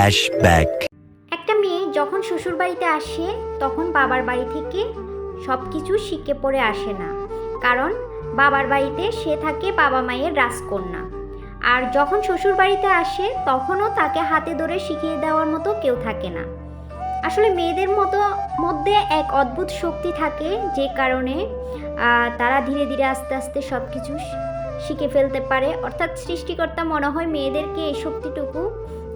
Flashback. একটা মেয়ে যখন শ্বশুর বাড়িতে আসে, তখন বাবার বাড়ি থেকে সব কিছু শিখে পড়ে আসে না। কারণ, বাবার বাড়িতে সে থাকে বাবা মায়ের রাজকন্যা। আর যখন শ্বশুর বাড়িতে আসে, তখনও তাকে হাতে ধরে শিখিয়ে দেওয়ার মতো কেউ থাকে না। আসলে মেয়েদের মতো, মধ্যে এক অদ্ভুত শক্তি থাকে, যে কারণে তারা ধীরে ধীরে আস্তে আস্তে সব কিছু শিখে ফেলতে পারে। অর্থাৎ সৃষ্টিকর্তা মনে হয় মেয়েদেরকে এই শক্তিটুকু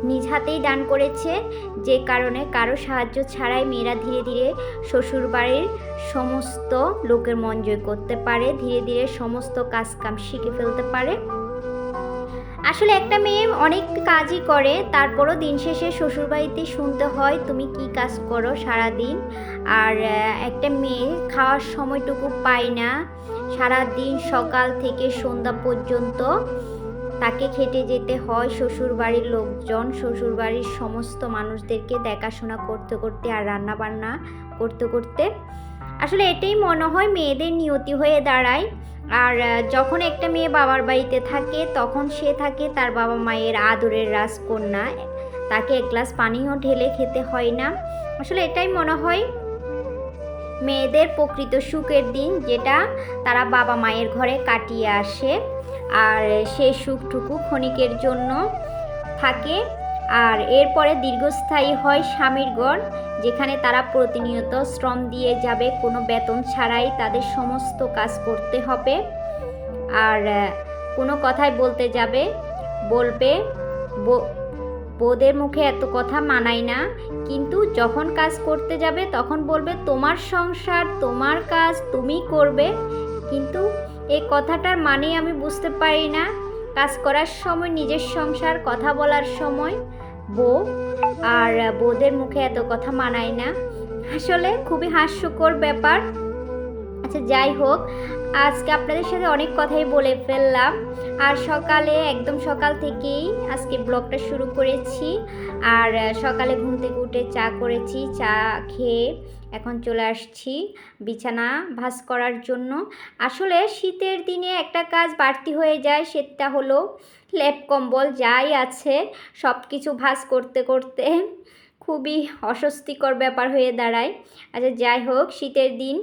নিজ হাতেই দান করেছে, যে কারণে কারও সাহায্য ছাড়াই মেয়েরা ধীরে ধীরে শ্বশুরবাড়ির সমস্ত লোকের মন জয় করতে পারে, ধীরে ধীরে সমস্ত কাজ কাম শিখে ফেলতে পারে। আসলে একটা মেয়ে অনেক কাজই করে, তারপরও দিন শেষে শ্বশুরবাড়িতে শুনতে হয়, তুমি কি কাজ করো সারা দিন আর একটা মেয়ে খাওয়ার সময়টুকু পায় না সারা দিন সকাল থেকে সন্ধ্যা পর্যন্ত। তাকে খেটে যেতে হয় শ্বশুরবাড়ির লোকজন। শ্বশুরবাড়ির সমস্ত মানুষদেরকে দেখাশোনা করতে করতে আর রান্না বান্না করতে করতে। আসলে এটাই মনে হয় মেয়েদের নিয়তি হয়ে দাঁড়ায়। আর যখন একটা মেয়ে বাবার বাড়িতে থাকে, তখন সে থাকে তার বাবা মায়ের আদরের রাজকন্যা। তাকে এক গ্লাস পানিও ঢেলে খেতে হয় না। আসলে এটাই মনে হয় মেয়েদের প্রকৃত সুখের দিন, যেটা তারা বাবা মায়ের ঘরে কাটিয়ে আসে। আর সেই সুখটুকু ক্ষণিকের জন্য থাকে। আর এরপরে দীর্ঘস্থায়ী হয় স্বামীর গড়, যেখানে তারা প্রতিনিয়ত শ্রম দিয়ে যাবে, কোনো বেতন ছাড়াই তাদের সমস্ত কাজ করতে হবে। আর কোনো কথাই বলতে যাবে, বলবে, বো- বউদের মুখে এত কথা মানাই না। কিন্তু যখন কাজ করতে যাবে, তখন বলবে, তোমার সংসার, তোমার কাজ, তুমি করবে। কিন্তু এই কথাটার মানে আমি বুঝতে পারি না। কাজ করার সময়, নিজের সংসার, কথা বলার সময়, বউ আর বউদের মুখে এত কথা মানায় না। আসলে খুবই হাস্যকর ব্যাপার। আচ্ছা যাই হোক, আজকে আপনাদের সাথে অনেক কথাই বলে ফেললাম। আর সকালে, একদম সকাল থেকেই আজকে ব্লগটা শুরু করেছি। আর সকালে ঘুম থেকে উঠে চা করেছি, চা খেয়ে এখন চলে আসছি বিছানা ভাঁজ করার জন্য। আসলে শীতের দিনে একটা কাজ বাড়তি হয়ে যায়, সেটা হলো লেপ কম্বল যাই আছে সব কিছু ভাঁজ করতে করতে খুবই অস্বস্তিকর ব্যাপার হয়ে দাঁড়ায়। আচ্ছা যাই হোক, শীতের দিন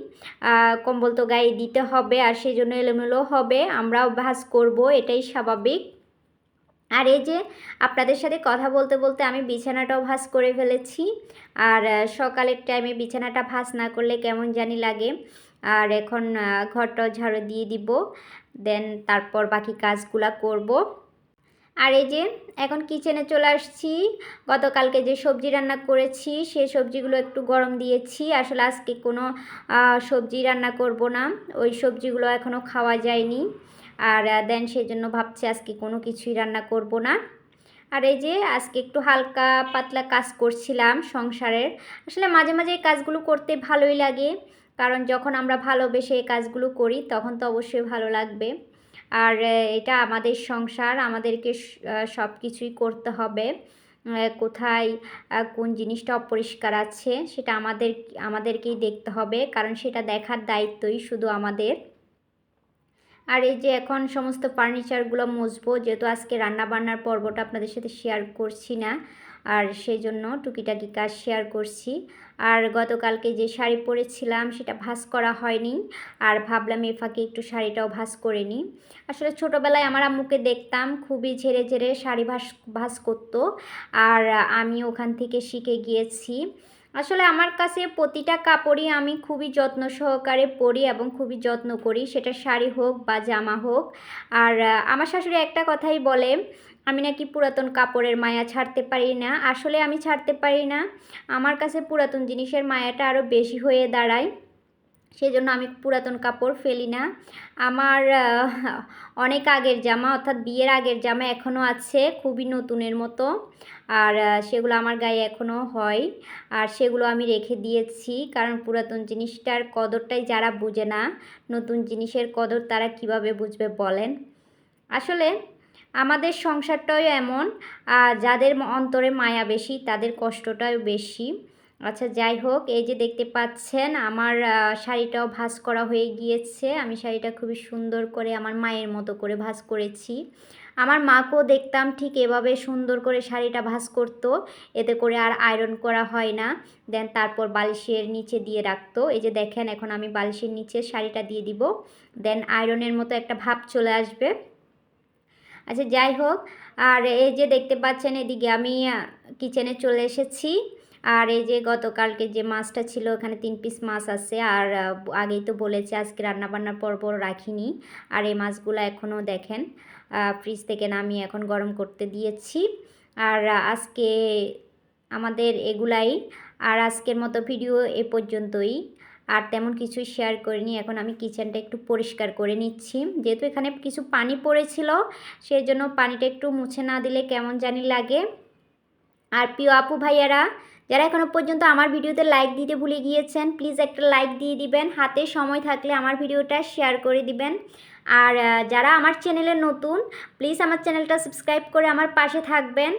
কম্বল তো গায়ে দিতে হবে আর সেই জন্য এলোমেলো হবে, আমরাও ভাঁজ করব, এটাই স্বাভাবিক। আর এই যে আপনাদের সাথে কথা বলতে বলতে আমি বিছানাটাও ভাঁজ করে ফেলেছি। আর সকালের টাইমে বিছানাটা ভাঁজ না করলে কেমন জানি লাগে। আর এখন ঘরটাও ঝাড়ু দিয়ে দিব। দেন তারপর বাকি কাজগুলা করব। আর এই যে এখন কিচেনে চলে আসছি। গতকালকে যে সবজি রান্না করেছি, সেই সবজিগুলো একটু গরম দিয়েছি। আসলে আজকে কোনো সবজি রান্না করব না। ওই সবজিগুলো এখনও খাওয়া যায়নি। আর দেন সেই জন্য ভাবছি আজকে কোনো কিছুই রান্না করব না। আর এই যে আজকে একটু হালকা পাতলা কাজ করছিলাম সংসারের। আসলে মাঝে মাঝে এই কাজগুলো করতে ভালোই লাগে, কারণ যখন আমরা ভালোবেসে এই কাজগুলো করি তখন তো অবশ্যই ভালো লাগবে। আর এটা আমাদের সংসার, আমাদেরকে সব কিছুই করতে হবে। কোথায় কোন জিনিসটা অপরিষ্কার আছে সেটা আমাদের, আমাদেরকেই দেখতে হবে, কারণ সেটা দেখার দায়িত্বই শুধু আমাদের। আর এই যে এখন সমস্ত ফার্নিচারগুলো মুছবো, যেহেতু আজকে রান্না বান্নার পর্বটা আপনাদের সাথে শেয়ার করছি না, আর সেই জন্য টুকিটাকি কাজ শেয়ার করছি। আর গতকালকে যে শাড়ি পরেছিলাম, সেটা ভাঁজ করা হয়নি, আর ভাবলাম এ ফাঁকে একটু শাড়িটাও ভাঁজ করে নিই। আসলে ছোটোবেলায় আমার আম্মুকে দেখতাম, খুবই ঝেড়ে ঝেড়ে শাড়ি ভাস ভাঁজ করতো, আর আমি ওখান থেকে শিখে গিয়েছি। আসলে আমার কাছে প্রতিটা কাপড়ই আমি খুবই যত্ন সহকারে পরি এবং খুবই যত্ন করি। সেটা শাড়ি হোক বা জামা হোক। আর আমার শাশুড়ি একটা কথাই বলে, আমি নাকি পুরাতন কাপড়ের মায়া ছাড়তে পারি না। আসলে আমি ছাড়তে পারি না। আমার কাছে পুরাতন জিনিসের মায়াটা আরও বেশি হয়ে দাঁড়ায়। সেজন্য আমি পুরাতন কাপড় ফেলি না। আমার অনেক আগের জামা, অর্থাৎ বিয়ের আগের জামা এখনও আছে, খুবই নতুনের মতো। আর সেগুলো আমার গায়ে এখনও হয়। আর সেগুলো আমি রেখে দিয়েছি, কারণ পুরাতন জিনিসটার কদরটাই যারা বুঝে না, নতুন জিনিসের কদর তারা কীভাবে বুঝবে বলেন। আসলে আমাদের সংসারটাও এমন যাদের অন্তরে মায়া বেশি, তাদের কষ্টটাও বেশি। আচ্ছা যাই হোক, এই যে দেখতে পাচ্ছেন, আমার শাড়িটাও ভাঁজ করা হয়ে গিয়েছে। আমি শাড়িটা খুবই সুন্দর করে আমার মায়ের মতো করে ভাঁজ করেছি। আমার মাকেও দেখতাম ঠিক এভাবে সুন্দর করে শাড়িটা ভাঁজ করতো। এতে করে আর আয়রন করা হয় না। দেন তারপর বালিশের নিচে দিয়ে রাখতো। এই যে দেখেন, এখন আমি বালিশের নিচে শাড়িটা দিয়ে দিব। দেন আয়রনের মতো একটা ভাব চলে আসবে। আচ্ছা যাই হোক, আর এই যে দেখতে পাচ্ছেন এদিকে, আমি কিচেনে চলে এসেছি। আর এই যে গতকালকে যে মাছটা ছিল, ওখানে তিন পিস মাছ আছে। আর আগেই তো বলেছি, আজকে রান্নাবান্নার পর্ব রাখিনি। আর এই মাছগুলো এখনও দেখেন ফ্রিজ থেকে নামিয়ে এখন গরম করতে দিয়েছি। আর আজকে আমাদের এগুলাই, আর আজকের মতো ভিডিও এ পর্যন্তই। আর তেমন কিছু শেয়ার করিনি, এখন আমি কিচেনটা একটু পরিষ্কার করে নিচ্ছি। যেহেতু এখানে কিছু পানি পড়েছিল সেই জন্য পানিটা একটু মুছে না দিলে কেমন জানি লাগে। আর প্রিয় আপু ভাইয়ারা যারা এখনও পর্যন্ত আমার ভিডিওতে লাইক দিতে ভুলে গিয়েছেন প্লিজ একটা লাইক দিয়ে দিবেন। হাতে সময় থাকলে আমার ভিডিওটা শেয়ার করে দিবেন। আর যারা আমার চ্যানেলে নতুন প্লিজ আমার চ্যানেলটা সাবস্ক্রাইব করে আমার পাশে থাকবেন।